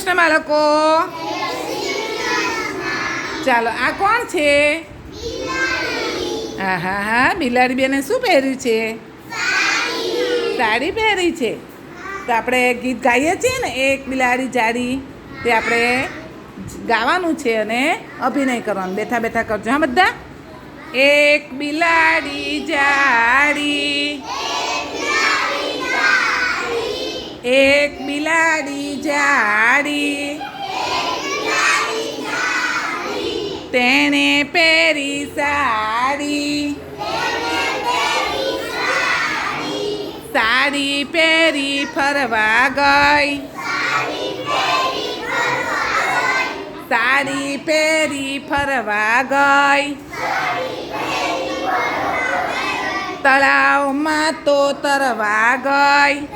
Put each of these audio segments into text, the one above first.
કૃષ્ણ બાળકો ચાલો, આ કોણ છે? હા હા હા બિલાડી બેને શું પહેર્યું છે? સાડી પહેરી છે. તો આપણે ગીત ગાઈએ છીએ ને, એક બિલાડી જાડી, તે આપણે ગાવાનું છે અને અભિનય કરવાનું. બેઠા બેઠા કરજો, હા, બધા? એક બિલાડી જાડી એક બિલાડી જાડી. તેણે પહેરી સાડી. સાડી પહેરી ફરવા ગઈ. સાડી પહેરી ફરવા ગઈ. તળાવમાં તો તરવા ગઈ.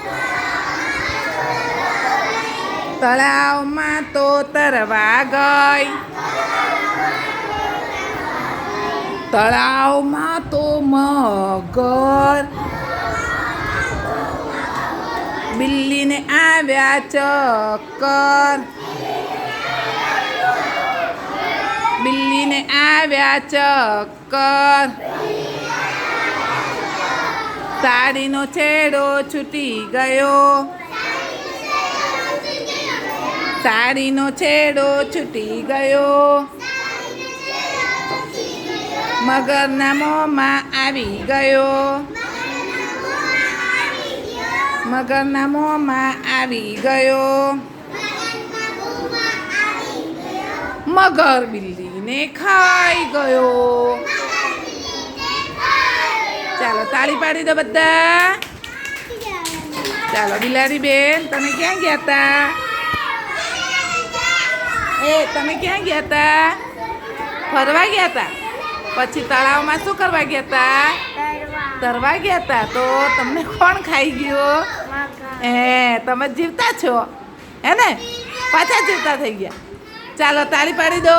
તળાવમાં તો તરવા ગઈ. તળાવમાં તો મગર. બિલ્લીને આવ્યા ચક્કર. બિલ્લીને આવ્યા ચક્કર. સાડીનો છેડો છૂટી ગયો. સાડીનો છેડો છૂટી ગયો. મગરના મોંમાં આવી ગયો. મગરના મોંમાં આવી ગયો. મગર બિલ્લીને ખાઈ ગયો. ચાલો તાળી પાડી દો બધા. ચાલો બિલાડી બેન તમે ક્યાં ગયા હતા એ તમે ક્યાં ગયા હતા? ફરવા ગયા હતા? પછી તળાવમાં શું કરવા ગયા હતા? તરવા ગયા હતા? તો તમને કોણ ખાઈ ગયો? હે તમે જીવતા છો? હે ને? પાછા જીવતા થઈ ગયા. ચાલો તાળી પાડી દો.